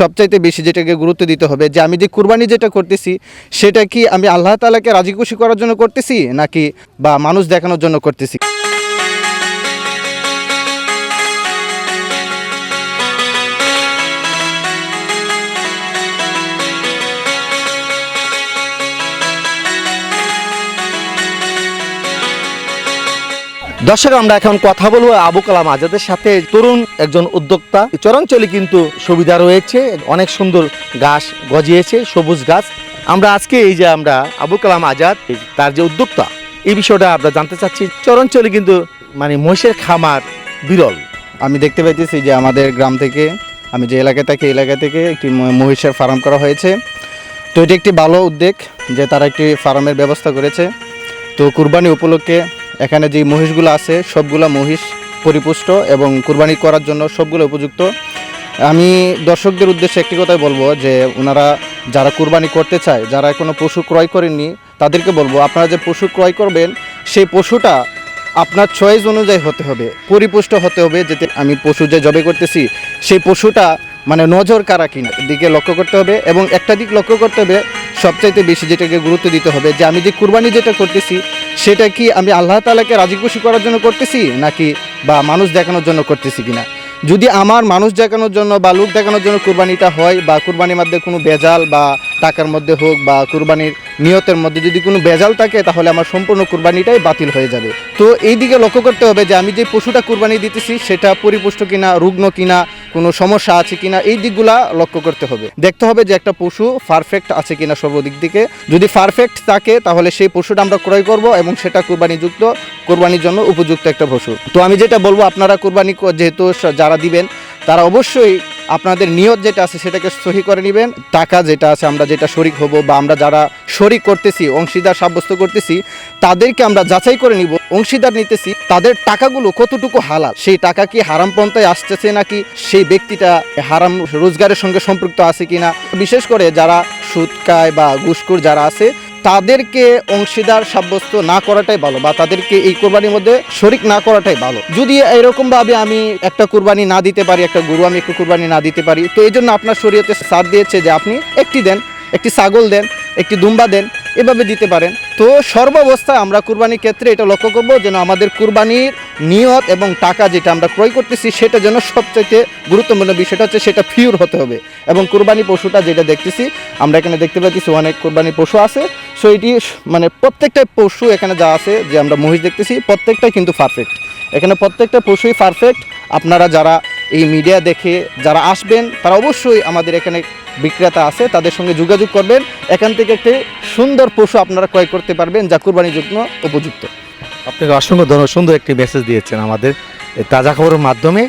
সবচাইতে বেশি যেটাকে গুরুত্ব দিতে হবে যে আমি যে কুরবানি যেটা করতেছি, সেটা কি আমি আল্লাহ তালাকে রাজি খুশি করার জন্য করতেছি নাকি বা মানুষ দেখানোর জন্য করতেছি? দর্শক, আমরা এখন কথা বলব আবু কালাম আজাদের সাথে। তরুণ একজন উদ্যোক্তা। চরাঞ্চলে কিন্তু সুবিধা রয়েছে। অনেক সুন্দর গাছ গজিয়েছে, সবুজ গাছ। আমরা আজকে এই যে আমরা আবু কালাম আজাদ, তার যে উদ্যোক্তা, এই বিষয়টা আমরা জানতে চাচ্ছি। চরাঞ্চলে কিন্তু মানে মহিষের খামার বিরল। আমি দেখতে পাইতেছি যে আমাদের গ্রাম থেকে, আমি যে এলাকায় থাকি এলাকা থেকে একটি মহিষের ফার্ম করা হয়েছে। তো এটি একটি ভালো উদ্যোগ যে তারা একটি ফার্মের ব্যবস্থা করেছে। তো কুরবানি উপলক্ষে এখানে যে মহিষগুলো আছে, সবগুলো মহিষ পরিপুষ্ট এবং কুরবানি করার জন্য সবগুলো উপযুক্ত। আমি দর্শকদের উদ্দেশ্যে একটি কথাই বলব যে, ওনারা যারা কুরবানি করতে চায়, যারা কোনো পশু ক্রয় করেননি, তাদেরকে বলব, আপনারা যে পশু ক্রয় করবেন, সেই পশুটা আপনার চয়েস অনুযায়ী হতে হবে, পরিপুষ্ট হতে হবে, যাতে আমি পশু যে জবে করতেছি, সেই পশুটা মানে নজর কারা কিনা, দিকে লক্ষ্য করতে হবে এবং একটা দিক লক্ষ্য করতে হবে সবচাইতে বেশি যেটাকে গুরুত্ব দিতে হবে যে আমি যে কুরবানি যেটা করতেছি, সেটা কি আমি আল্লাহ তালাকে রাজি খুশি করার জন্য করতেছি, নাকি বা মানুষ দেখানোর জন্য করতেছি কিনা? যদি আমার মানুষ দেখানোর জন্য বা লোক দেখানোর জন্য কুরবানিটা হয় বা কুরবানির মধ্যে কোনো বেজাল বা টাকার মধ্যে হোক বা কুরবানির নিয়তের মধ্যে যদি কোনো বেজাল থাকে, তাহলে আমার সম্পূর্ণ কুরবানিটাই বাতিল হয়ে যাবে। তো এই দিকে লক্ষ্য করতে হবে যে আমি যে পশুটা কুরবানি দিতেছি, সেটা পরিপুষ্ট কিনা, রুগ্ন কিনা কোনো সমস্যা আছে কিনা, এই দিকগুলা লক্ষ্য করতে হবে। দেখতে হবে যে একটা পশু পারফেক্ট আছে কিনা সর্বদিক থেকে যদি পারফেক্ট থাকে, তাহলে সেই পশুটা আমরা ক্রয় করব এবং সেটা কোরবানিযুক্ত, কোরবানির জন্য উপযুক্ত একটা পশু। তো আমি যেটা বলব, আপনারা কোরবানি যেহেতু যারা দিবেন, তারা অবশ্যই আপনাদের নিয়ত যেটা আছে সেটাকে সহি করে নেবেন, টাকা যেটা আছে আমরা যেটা শরিক হব বা আমরা যারা শরিক করতেছি, অংশীদার সাব্যস্ত করতেছি, তাদেরকে আমরা যাচাই করে নিব, অংশীদার নিতেছি, তাদের টাকাগুলো কতটুকু হালাল, সেই টাকা কি হারাম পন্থায় আসতেছে নাকি, সেই ব্যক্তিটা হারাম রোজগারের সঙ্গে সম্পৃক্ত আছে কিনা, বিশেষ করে যারা সুদকায় বা ঘুষখোর যারা আছে তাদেরকে অংশীদার সাব্যস্ত না করাটাই ভালো বা তাদেরকে এই কোরবানির মধ্যে শরিক না করাটাই ভালো। যদি এরকম ভাবে আমি একটা কোরবানি না দিতে পারি, একটা গরু আমি একটু কোরবানি না দিতে পারি, তো এই জন্য আপনার শরীয়তে সাথ দিয়েছে যে আপনি একটি দেন, একটি ছাগল দেন, একটি দুম্বা দেন এভাবে দিতে পারেন। তো সর্বাবস্থায় আমরা কুরবানির ক্ষেত্রে এটা লক্ষ্য করব যেন আমাদের কুরবানির নিয়ত এবং টাকা যেটা আমরা ক্রয় করতেছি, সেটা যেন সবচাইতে গুরুত্বপূর্ণ বিষয়টা হচ্ছে সেটা ফিউর হতে হবে এবং কুরবানি পশুটা যেটা দেখতেছি, আমরা এখানে দেখতে পাচ্ছি অনেক কুরবানি পশু আছে। সো এটি মানে প্রত্যেকটা পশু এখানে যা আছে যে আমরা মহিষ দেখতেছি, প্রত্যেকটাই কিন্তু পারফেক্ট এখানে প্রত্যেকটা পশুই পারফেক্ট আপনারা যারা এই মিডিয়া দেখে যারা আসবেন, তারা অবশ্যই আমাদের এখানে বিক্রেতা আছে, তাদের সঙ্গে যোগাযোগ করবেন। এখান থেকে একটি সুন্দর পশু আপনারা ক্রয় করতে পারবেন, যা কুরবানির জন্য উপযুক্ত। আপনাকে অসংখ্য ধন্যবাদ, সুন্দর একটি মেসেজ দিয়েছেন আমাদের। তাজা খবরের মাধ্যমে।